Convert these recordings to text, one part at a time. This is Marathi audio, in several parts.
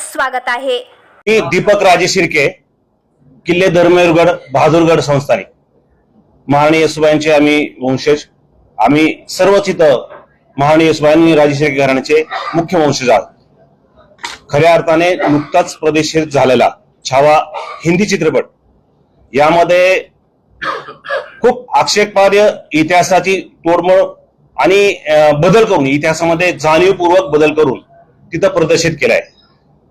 स्वागत आहे. मी दीपक राजे शिर्के किल्ले धर्मेरगड बहादूरगड संस्थानिक. महाराणी येसुबाईंचे आम्ही वंशज. आम्ही सर्वच इथं महाराणी येसुबाईंनी राजे शिर्के घराण्याचे मुख्य वंशज आहोत. खऱ्या अर्थाने नुकताच प्रदेशित झालेला छावा हिंदी चित्रपट. यामध्ये खूप आक्षेपार्ह इतिहासाची तोडमोड आणि बदल करून इतिहासामध्ये जाणीवपूर्वक बदल करून तिथं प्रदर्शित केलाय.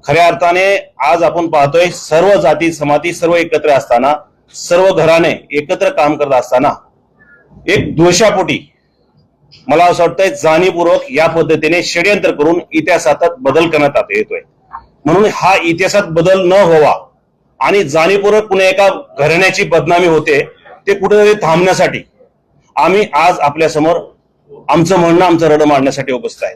खऱ्या अर्थाने आज आपण पाहतोय सर्व जाती समाती सर्व एकत्र असताना सर्व घराने एकत्र काम करत असताना एक द्वेषापोटी मला असं वाटतंय जाणीवपूर्वक या पद्धतीने षडयंत्र करून इतिहासात बदल करण्यात आता येतोय. म्हणून हा इतिहासात बदल न व्हावा आणि जाणीवपूर्वक पुन्हा एका घराण्याची बदनामी होते ते कुठेतरी थांबण्यासाठी आम्ही आज आपल्यासमोर आमचं म्हणणं आमचं रडं मांडण्यासाठी उपस्थित आहे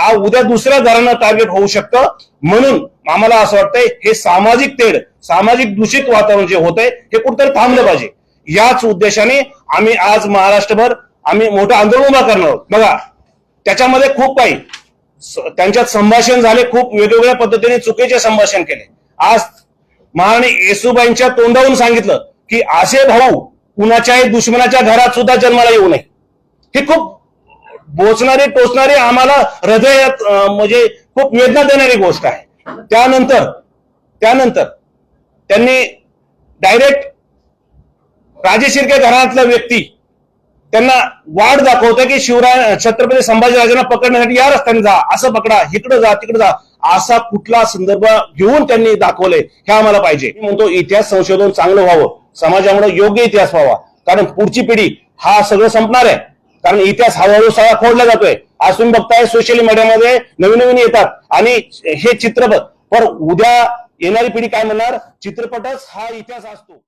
आज उद्या दुसऱ्या घरांना टार्गेट होऊ शकतं. म्हणून आम्हाला असं वाटतंय हे सामाजिक तेढ सामाजिक दूषित वातावरण जे होतंय हे कुठेतरी थांबलं पाहिजे. याच उद्देशाने आम्ही आज महाराष्ट्रभर आम्ही मोठं आंदोलन उभा करणार आहोत. बघा त्याच्यामध्ये खूप काही. त्यांच्यात संभाषण झाले खूप वेगवेगळ्या पद्धतीने चुकीचे संभाषण केले. आज महाराणी येसुबाईंच्या तोंडावरून सांगितलं की असे भाऊ कुणाच्याही दुश्मनाच्या घरात सुद्धा जन्माला येऊ नये. हे खूप बोचणारी टोचणारी आम्हाला हृदयात म्हणजे खूप वेदना देणारी गोष्ट आहे. त्यानंतर त्यानंतर त्यांनी डायरेक्ट राजेशिर्के घराण्यातला व्यक्ती त्यांना वाट दाखवतं की शिवराय छत्रपती संभाजीराजांना पकडण्यासाठी या रस्त्याने जा असं पकडा इकडे जा तिकडे जा असा कुठला संदर्भ घेऊन त्यांनी दाखवले हे आम्हाला पाहिजे. मी म्हणतो इतिहास संशोधन चांगलं व्हावं समाजामुळे योग्य इतिहास व्हावा कारण पुढची पिढी हा सगळं संपणार आहे. कारण इतिहास हळूहळू सगळा खोडला जातोय. आज तुम्ही बघताय सोशल मीडियामध्ये नवीन नवीन येतात. आणि हे चित्रपट पण उद्या येणारी पिढी काय म्हणणार? चित्रपटच हा इतिहास असतो.